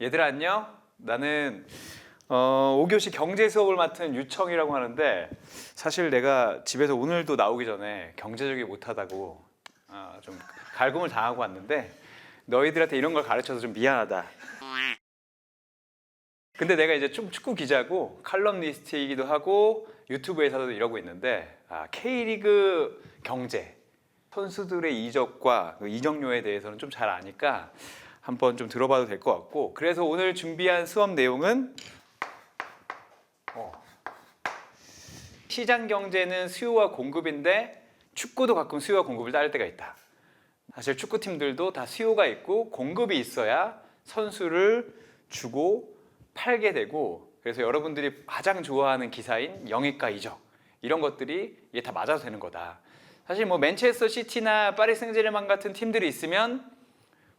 얘들아 안녕. 나는 어, 5교시 경제 수업을 맡은 유청이라고 하는데 사실 내가 집에서 오늘도 나오기 전에 경제적이 못하다고 아, 좀 갈굼을 당하고 왔는데 너희들한테 이런 걸 가르쳐서 좀 미안하다. 근데 내가 이제 좀 축구 기자고 칼럼니스트이기도 하고 유튜브에서도 이러고 있는데 아, K리그 경제 선수들의 이적과 그 이적료에 대해서는 좀 잘 아니까 한번 좀 들어봐도 될 것 같고 그래서 오늘 준비한 수업 내용은 어, 시장 경제는 수요와 공급인데 축구도 가끔 수요와 공급을 따를 때가 있다. 사실 축구팀들도 다 수요가 있고 공급이 있어야 선수를 주고 팔게 되고 그래서 여러분들이 가장 좋아하는 기사인 영입과 이적 이런 것들이 이게 다 맞아도 되는 거다. 사실 뭐 맨체스터 시티나 파리 생제르맹 같은 팀들이 있으면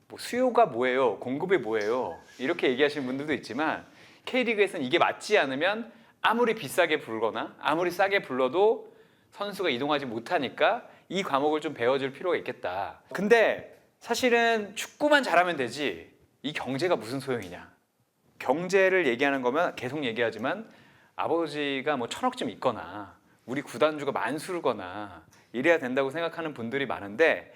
뭐 수요가 뭐예요? 공급이 뭐예요? 이렇게 얘기하시는 분들도 있지만 K리그에서는 이게 맞지 않으면 아무리 비싸게 불거나 아무리 싸게 불러도 선수가 이동하지 못하니까 이 과목을 좀 배워줄 필요가 있겠다. 근데 사실은 축구만 잘하면 되지 이 경제가 무슨 소용이냐? 경제를 얘기하는 거면 계속 얘기하지만 아버지가 뭐 천억쯤 있거나 우리 구단주가 만수르거나 이래야 된다고 생각하는 분들이 많은데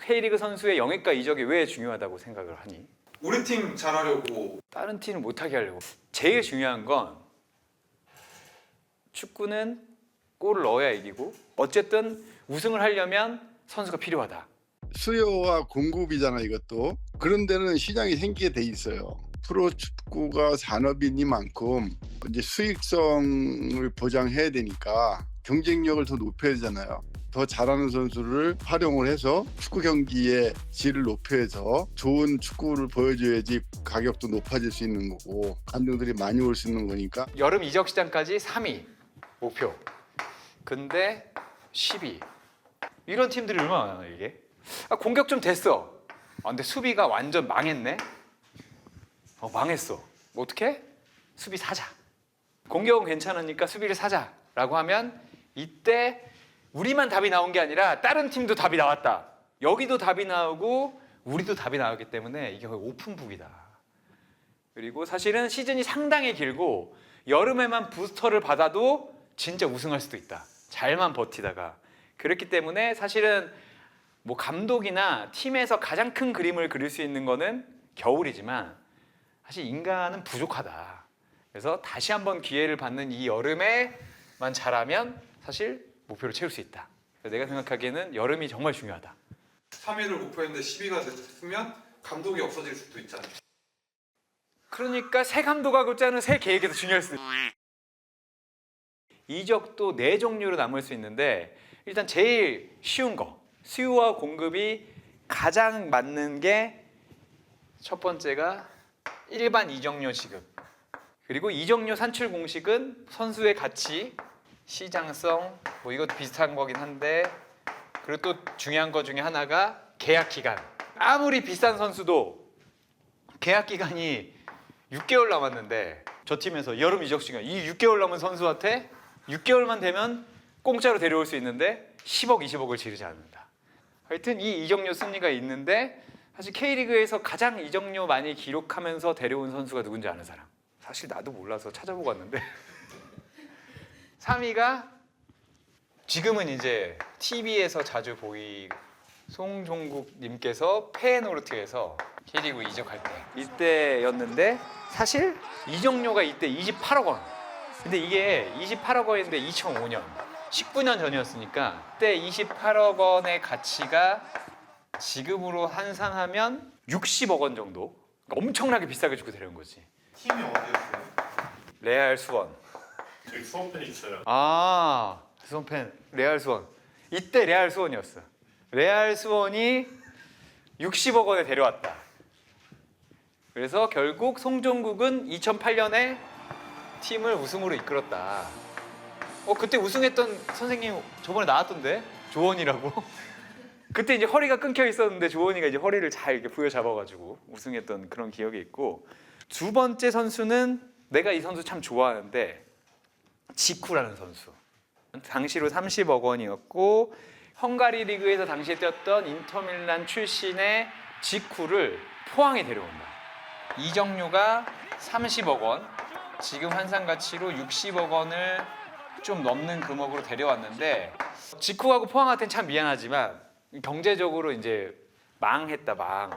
K리그 선수의 영입과 이적이 왜 중요하다고 생각을 하니? 우리 팀 잘하려고 다른 팀을 못하게 하려고. 제일 중요한 건 축구는 골을 넣어야 이기고 어쨌든 우승을 하려면 선수가 필요하다. 수요와 공급이잖아 이것도 그런 데는 시장이 생기게 돼 있어요 프로 축구가 산업이니만큼 이제 수익성을 보장해야 되니까 경쟁력을 더 높여야 되잖아요 더 잘하는 선수를 활용을 해서 축구 경기의 질을 높여서 좋은 축구를 보여줘야지 가격도 높아질 수 있는 거고 감독들이 많이 올 수 있는 거니까 여름 이적 시장까지 3위 목표. 근데 10위. 이런 팀들이 얼마나 많아 이게? 아, 공격 좀 됐어. 아, 근데 수비가 완전 망했네. 어, 망했어. 뭐 어떻게? 수비 사자. 공격은 괜찮으니까 수비를 사자라고 하면 이때 우리만 답이 나온 게 아니라 다른 팀도 답이 나왔다. 여기도 답이 나오고 우리도 답이 나오기 때문에 이게 거의 오픈북이다. 그리고 사실은 시즌이 상당히 길고 여름에만 부스터를 받아도 진짜 우승할 수도 있다. 잘만 버티다가 그렇기 때문에 사실은 뭐 감독이나 팀에서 가장 큰 그림을 그릴 수 있는 거는 겨울이지만 사실 인간은 부족하다. 그래서 다시 한번 기회를 받는 이 여름에만 잘하면 사실 목표를 채울 수 있다. 내가 생각하기에는 여름이 정말 중요하다. 3위를 목표했는데 10위가 됐으면 감독이 없어질 수도 있잖아. 그러니까 새 감독하고 짜는 새 계획이 더 중요할 수도 있어요. 이적도 네 종류로 나눌 수 있는데 일단 제일 쉬운 거 수요와 공급이 가장 맞는 게 첫 번째가 일반 이적료 지급 그리고 이적료 산출 공식은 선수의 가치 시장성 뭐 이것도 비슷한 거긴 한데 그리고 또 중요한 거 중에 하나가 계약 기간 아무리 비싼 선수도 계약 기간이 6개월 남았는데 저 팀에서 여름 이적 시간 이 6개월 남은 선수한테 6개월만 되면 공짜로 데려올 수 있는데 10억, 20억을 지르지 않는다. 하여튼 이 이적료 승리가 있는데 사실 K리그에서 가장 이적료 많이 기록하면서 데려온 선수가 누군지 아는 사람? 사실 나도 몰라서 찾아보고 왔는데 3위가 지금은 이제 TV에서 자주 보이 송종국 님께서 페노르트에서 K리그 이적할 때 이때였는데 사실 이적료가 이때 28억 원. 근데 이게 28억 원인데 2005년 19년 전이었으니까 그때 28억 원의 가치가 지금으로 환산하면 60억 원 정도. 그러니까 엄청나게 비싸게 주고 데려온 거지. 팀이 어디였어요? 레알 수원. 저기 수원팬 있어요. 아 수원팬 레알 수원. 이때 레알 수원이었어. 레알 수원이 60억 원에 데려왔다. 그래서 결국 송종국은 2008년에 팀을 우승으로 이끌었다. 어 그때 우승했던 선생님 저번에 나왔던데? 조원이라고? 그때 이제 허리가 끊겨 있었는데 조원이가 이제 허리를 잘 이렇게 부여잡아가지고 우승했던 그런 기억이 있고 두 번째 선수는 내가 이 선수 참 좋아하는데 지쿠라는 선수. 당시로 30억 원이었고 헝가리 리그에서 당시에 뛰었던 인터밀란 출신의 지쿠를 포항에 데려온다. 이정료가 30억 원, 지금 환산 가치로 60억 원을 좀 넘는 금액으로 데려왔는데 직후하고 포항한테는 참 미안하지만 경제적으로 이제 망했다 망.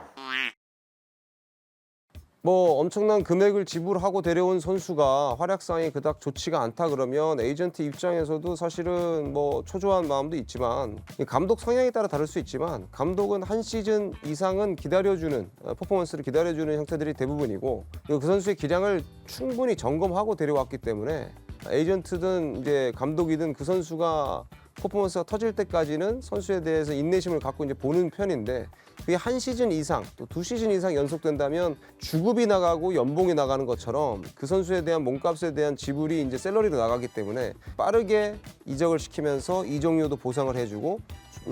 뭐 엄청난 금액을 지불하고 데려온 선수가 활약상이 그닥 좋지가 않다 그러면 에이전트 입장에서도 사실은 뭐 초조한 마음도 있지만 이 감독 성향에 따라 다를 수 있지만 감독은 한 시즌 이상은 기다려주는 어, 퍼포먼스를 기다려주는 형태들이 대부분이고 그 선수의 기량을 충분히 점검하고 데려왔기 때문에 에이전트든 이제 감독이든 그 선수가 퍼포먼스가 터질 때까지는 선수에 대해서 인내심을 갖고 이제 보는 편인데 그게 한 시즌 이상 또 두 시즌 이상 연속된다면 주급이 나가고 연봉이 나가는 것처럼 그 선수에 대한 몸값에 대한 지불이 이제 셀러리로 나가기 때문에 빠르게 이적을 시키면서 이적료도 보상을 해주고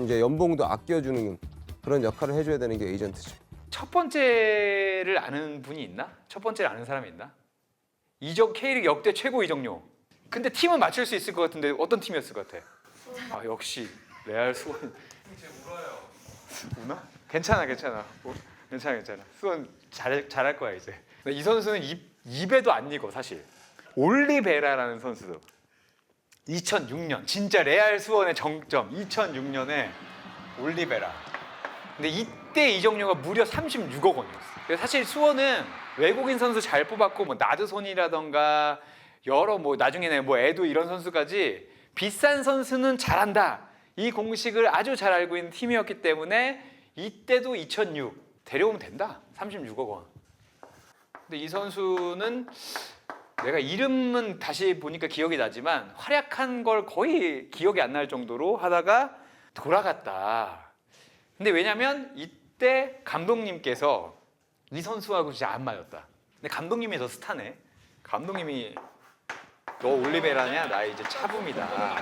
이제 연봉도 아껴주는 그런 역할을 해줘야 되는 게 에이전트죠. 첫 번째를 아는 분이 있나? 첫 번째를 아는 사람이 있나? 이적 K리그 역대 최고 이적료. 근데 팀은 맞출 수 있을 것 같은데 어떤 팀이었을 것 같아? 아 역시 레알 수원. 제 울어요. 우나? 괜찮아 괜찮아. 뭐, 괜찮아 괜찮아. 수원 잘 잘할 거야 이제. 근데 이 선수는 입 입에도 안 익어 사실. 올리베라라는 선수도 2006년 진짜 레알 수원의 정점 2006년에 올리베라. 근데 이때 이적료가 무려 36억 원이었어. 사실 수원은 외국인 선수 잘 뽑았고 뭐 나드손이라던가 여러 뭐 나중에는 뭐 에도 이런 선수까지 비싼 선수는 잘한다. 이 공식을 아주 잘 알고 있는 팀이었기 때문에 이때도 2006 데려오면 된다. 36억 원. 근데 이 선수는 내가 이름은 다시 보니까 기억이 나지만 활약한 걸 거의 기억이 안 날 정도로 하다가 돌아갔다. 근데 왜냐면 이때 감독님께서 이 선수하고 진짜 안 맞았다. 근데 감독님이 더 스타네. 감독님이 너 올리베라냐? 나 이제 차붐이다.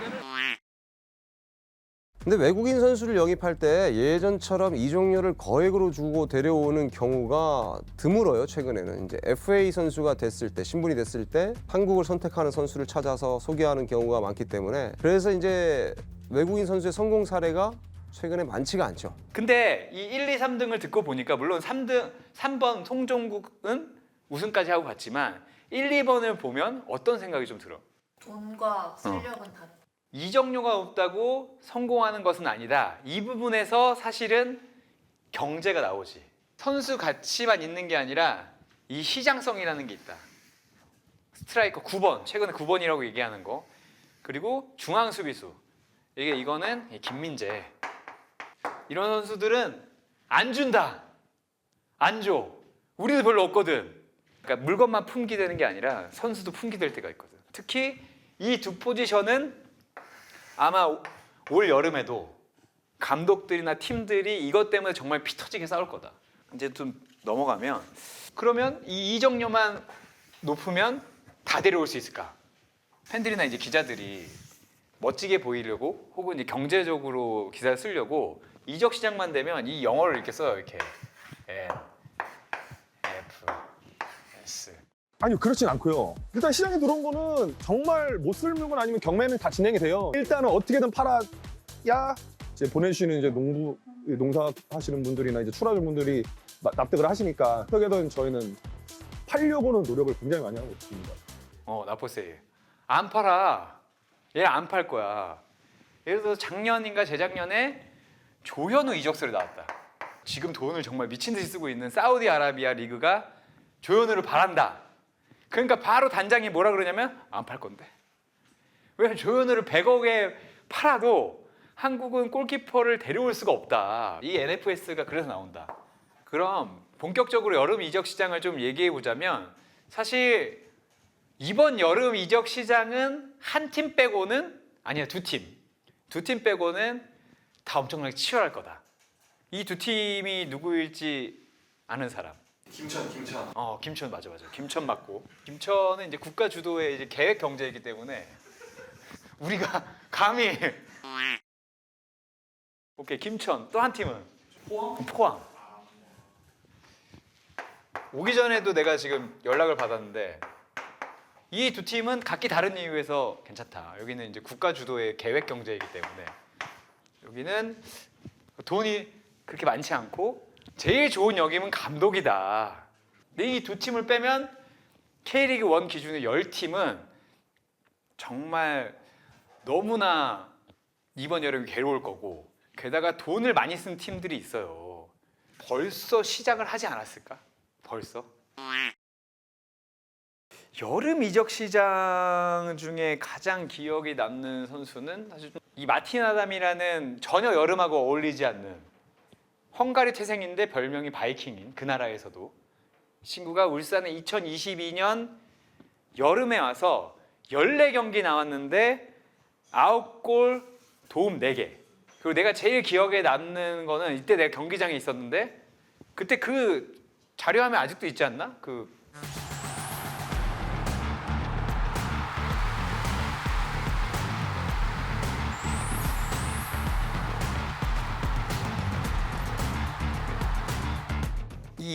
근데 외국인 선수를 영입할 때 예전처럼 이종료를 거액으로 주고 데려오는 경우가 드물어요 최근에는 이제 FA 선수가 됐을 때 신분이 됐을 때 한국을 선택하는 선수를 찾아서 소개하는 경우가 많기 때문에 그래서 이제 외국인 선수의 성공 사례가 최근에 많지가 않죠. 근데 이 1, 2, 3등을 듣고 보니까 물론 3등 3번 송종국은 우승까지 하고 갔지만 1, 2번을 보면 어떤 생각이 좀 들어? 돈과 실력은 다르다. 이적료가 없다고 성공하는 것은 아니다. 이 부분에서 사실은 경제가 나오지. 선수 가치만 있는 게 아니라 이 시장성이라는 게 있다. 스트라이커 9번, 최근에 9번이라고 얘기하는 거. 그리고 중앙 수비수. 이게 이거는 이 김민재. 이런 선수들은 안 준다. 안 줘. 우리도 별로 없거든. 그러니까 물건만 품기되는 게 아니라 선수도 품기될 때가 있거든. 특히 이 두 포지션은 아마 오- 올 여름에도 감독들이나 팀들이 이것 때문에 정말 피 터지게 싸울 거다. 이제 좀 넘어가면 그러면 이 이적료만 높으면 다 데려올 수 있을까? 팬들이나 이제 기자들이 멋지게 보이려고 혹은 이제 경제적으로 기사를 쓰려고 이적 시장만 되면 이 영어를 이렇게 써요 이렇게 N 아니요 그렇진 않고요. 일단 시장에 들어온 거는 정말 못 쓸 물건 아니면 경매는 다 진행이 돼요. 일단은 어떻게든 팔아야 이제 보내주시는 이제 농부 농사 하시는 분들이나 이제 출하는 분들이 나- 납득을 하시니까 어떻게든 저희는 팔려고는 노력을 굉장히 많이 하고 있습니다. 어, 나포세이. 안 팔아. 얘 안 팔 거야. 예를 들어서 작년인가 재작년에 조현우 이적설이 나왔다. 지금 돈을 정말 미친 듯이 쓰고 있는 사우디아라비아 리그가 조현우를 바란다. 그러니까 바로 단장이 뭐라 그러냐면 안 팔 건데. 왜냐면 조현우를 100억에 팔아도 한국은 골키퍼를 데려올 수가 없다. 이 NFS가 그래서 나온다. 그럼 본격적으로 여름 이적 시장을 좀 얘기해 보자면 사실 이번 여름 이적 시장은 한 팀 빼고는 아니야 두 팀. 두 팀 빼고는 다 엄청나게 치열할 거다. 이 두 팀이 누구일지 아는 사람. 김천, 김천. 어, 김천 맞아 맞아. 김천 맞고. 김천은 이제 국가 주도의 이제 계획 경제이기 때문에 우리가 감히 오케이 김천 또 한 팀은 포항. 포항. 오기 전에도 내가 지금 연락을 받았는데 이 두 팀은 각기 다른 이유에서 괜찮다. 여기는 이제 국가 주도의 계획 경제이기 때문에 여기는 돈이 그렇게 많지 않고 제일 좋은 역임은 감독이다. 근데 이 두 팀을 빼면 K리그 1 기준의 10팀은 정말 너무나 이번 여름이 괴로울 거고 게다가 돈을 많이 쓴 팀들이 있어요. 벌써 시작을 하지 않았을까? 벌써? 여름 이적 시장 중에 가장 기억에 남는 선수는 사실 이 마틴 아담이라는 전혀 여름하고 어울리지 않는 헝가리 태생인데 별명이 바이킹인 그 나라에서도 친구가 울산에 2022년 여름에 와서 14경기 나왔는데 9골 도움 4개 그리고 내가 제일 기억에 남는 거는 이때 내가 경기장에 있었는데 그때 그 자료화면 아직도 있지 않나? 그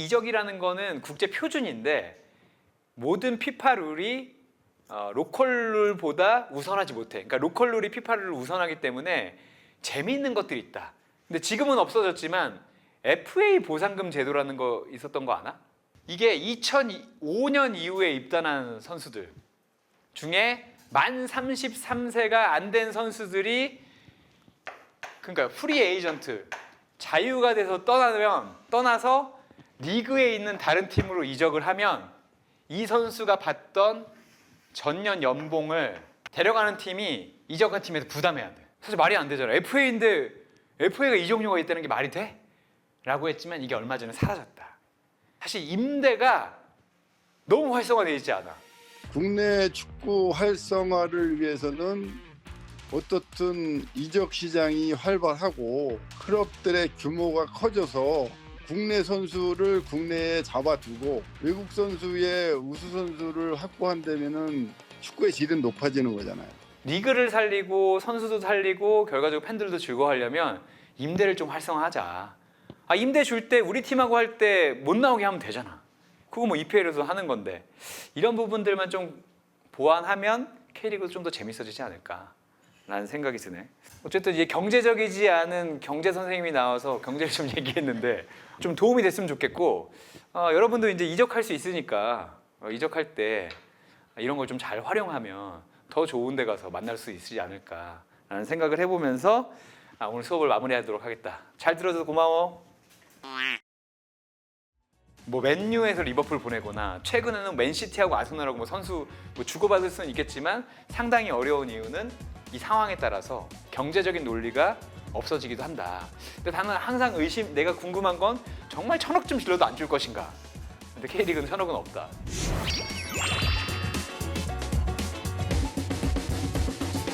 이 이적이라는 거는 국제 표준인데 모든 피파 룰이 어, 로컬 룰보다 우선하지 못해. 그러니까 로컬 룰이 피파 룰을 우선하기 때문에 재미있는 것들이 있다. 근데 지금은 없어졌지만 FA 보상금 제도라는 거 있었던 거 아나? 이게 2005년 이후에 입단한 선수들 중에 만 33세가 안 된 선수들이 그러니까 프리 에이전트 자유가 돼서 떠나면 떠나서 리그에 있는 다른 팀으로 이적을 하면 이 선수가 받던 전년 연봉을 데려가는 팀이 이적한 팀에서 부담해야 돼. 사실 말이 안 되잖아. FA인데 FA가 이적료가 있다는 게 말이 돼? 라고 했지만 이게 얼마 전에 사라졌다. 사실 임대가 너무 활성화되어 있지 않아. 국내 축구 활성화를 위해서는 어떻든 이적 시장이 활발하고 클럽들의 규모가 커져서 국내 선수를 국내에 잡아두고 외국 선수의 우수 선수를 확보한다면은 축구의 질은 높아지는 거잖아요. 리그를 살리고 선수도 살리고 결과적으로 팬들도 즐거워하려면 임대를 좀 활성화하자. 아 임대 줄 때 우리 팀하고 할 때 못 나오게 하면 되잖아. 그거 뭐 EPL에서 하는 건데 이런 부분들만 좀 보완하면 K리그도 좀 더 재밌어지지 않을까 라는 생각이 드네. 어쨌든 이제 경제적이지 않은 경제 선생님이 나와서 경제를 좀 얘기했는데 좀 도움이 됐으면 좋겠고 어, 여러분도 이제 이적할 수 있으니까 어, 이적할 때 이런 걸 좀 잘 활용하면 더 좋은 데 가서 만날 수 있지 않을까라는 생각을 해보면서 아, 오늘 수업을 마무리하도록 하겠다. 잘 들어줘서 고마워. 뭐 맨유에서 리버풀 보내거나 최근에는 맨시티하고 아스널하고 뭐 선수 뭐 주고받을 수는 있겠지만 상당히 어려운 이유는 이 상황에 따라서 경제적인 논리가 없어지기도 한다. 근데 나는 항상 의심, 내가 궁금한 건 정말 천억쯤 질러도 안 줄 것인가. 근데 K리그는 천억은 없다.